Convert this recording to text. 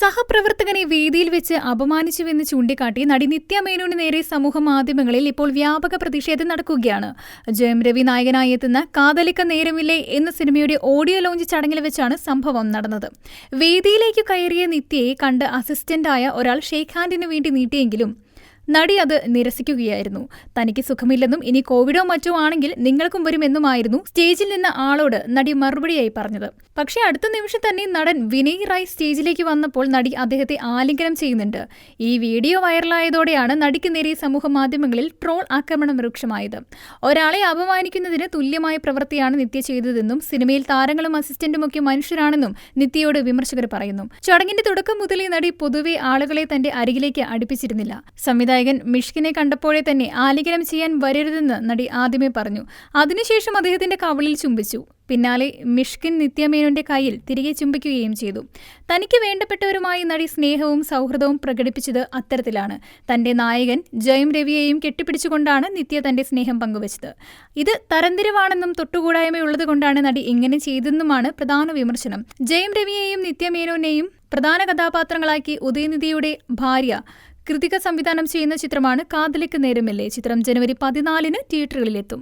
സഹപ്രവർത്തകനെ വേദിയിൽ വെച്ച് അപമാനിച്ചുവെന്ന് ചൂണ്ടിക്കാട്ടി നടി നിത്യ മേനോന് നേരെ സമൂഹ മാധ്യമങ്ങളിൽ ഇപ്പോൾ വ്യാപക പ്രതിഷേധം നടക്കുകയാണ്. ജയം രവി നായകനായി എത്തുന്ന കാതലിക്ക നേരമില്ലേ എന്ന സിനിമയുടെ ഓഡിയോ ലോഞ്ച് ചടങ്ങിൽ വെച്ചാണ് സംഭവം നടന്നത്. വേദിയിലേക്ക് കയറിയ നിത്യയെ കണ്ട് അസിസ്റ്റന്റായ ഒരാൾ ഷെയ്ഖ് ഹാൻഡിന് വേണ്ടി നീട്ടിയെങ്കിലും നടി അത് നിരസിക്കുകയായിരുന്നു. തനിക്ക് സുഖമില്ലെന്നും ഇനി കോവിഡോ മറ്റോ ആണെങ്കിൽ നിങ്ങൾക്കും വരുമെന്നുമായിരുന്നു സ്റ്റേജിൽ നിന്ന് ആളോട് നടി മറുപടിയായി പറഞ്ഞത്. പക്ഷേ അടുത്ത നിമിഷം തന്നെ നടൻ വിനയ് റായ് സ്റ്റേജിലേക്ക് വന്നപ്പോൾ നടി അദ്ദേഹത്തെ ആലിംഗനം ചെയ്യുന്നുണ്ട്. ഈ വീഡിയോ വൈറലായതോടെയാണ് നടിക്ക് നേരെ സമൂഹ മാധ്യമങ്ങളിൽ ട്രോൾ ആക്രമണം രൂക്ഷമായത് ഒരാളെ അപമാനിക്കുന്നതിന് തുല്യമായ പ്രവൃത്തിയാണ് നിത്യ ചെയ്തതെന്നും സിനിമയിൽ താരങ്ങളും അസിസ്റ്റന്റും ഒക്കെ മനുഷ്യരാണെന്നും നിത്യയോട് വിമർശകർ പറയുന്നു. ചടങ്ങിന്റെ തുടക്കം മുതലേ നടി പൊതുവെ ആളുകളെ തന്റെ അരികിലേക്ക് അടുപ്പിച്ചിരുന്നില്ല. സംവിധായകൻ മിഷ്കിനെ കണ്ടപ്പോഴേ തന്നെ ആലിംഗനം ചെയ്യാൻ വരരുതെന്ന് നടി ആദ്യമേ പറഞ്ഞു. അതിനുശേഷം അദ്ദേഹത്തിന്റെ കവളിൽ ചുംബിച്ചു. പിന്നാലെ മിഷ്കിൻ നിത്യമേനോന്റെ കയ്യിൽ തിരികെ ചുംബിക്കുകയും ചെയ്തു. തനിക്ക് വേണ്ടപ്പെട്ടവരുമായി നടി സ്നേഹവും സൗഹൃദവും പ്രകടിപ്പിച്ചത് അത്തരത്തിലാണ്. തന്റെ നായകൻ ജയം രവിയെയും കെട്ടിപ്പിടിച്ചുകൊണ്ടാണ് നിത്യ തന്റെ സ്നേഹം പങ്കുവച്ചത്. ഇത് തരംതിരിവാണെന്നും തൊട്ടുകൂടായ്മയുള്ളതുകൊണ്ടാണ് നടി ഇങ്ങനെ ചെയ്തെന്നുമാണ് പ്രധാന വിമർശനം. ജയം രവിയെയും നിത്യമേനോനെയും പ്രധാന കഥാപാത്രങ്ങളാക്കി ഉദയനിധിയുടെ ഭാര്യ കൃതിക സംവിധാനം ചെയ്യുന്ന ചിത്രമാണ് കാതലിക്ക് നേരമില്ലേ? ചിത്രം ജനുവരി പതിനാലിന് തിയേറ്ററുകളിലെത്തും